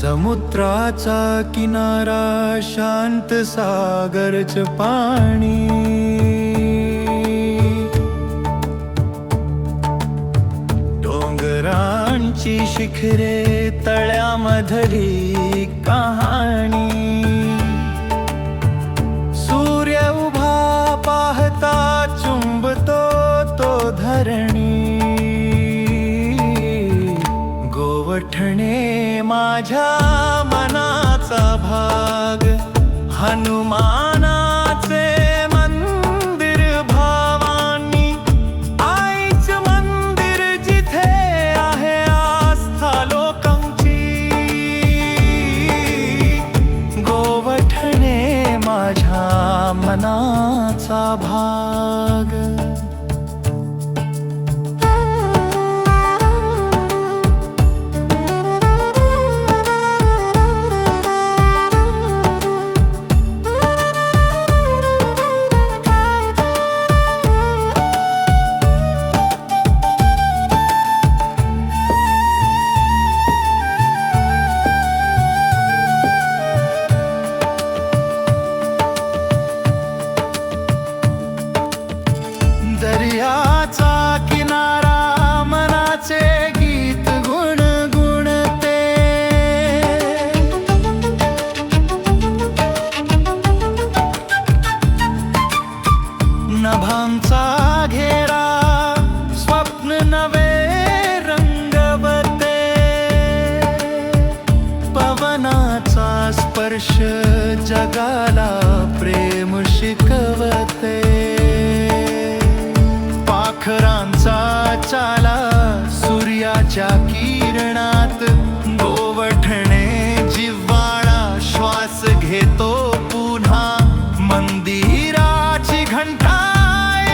समुद्राचा किनारा शांत सागरच पाणी. डोंगरांची शिखरे तळ्यामधली कहाणी. सूर्य उभा पाहता चुंबतो तो धरणी. गोवठणे माझ्या मनाचा भाग हनुमानाचे मंदिर भावानी. आईच मंदिर जिथे आहे आस्था लोकांची. गोवठणे माझ्या मनाचा भाग. आदर्श जगाला प्रेम शिकवते. पाखरांचा चाला सूर्याच्या किरणात गोवठणे जिव्हाळा श्वास घेतो पुन्हा. मंदिराची घंटा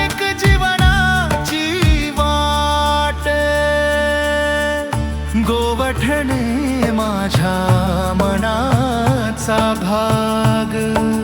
एक जीवनाची वाट. गोवठणे माझ्या मना भाग।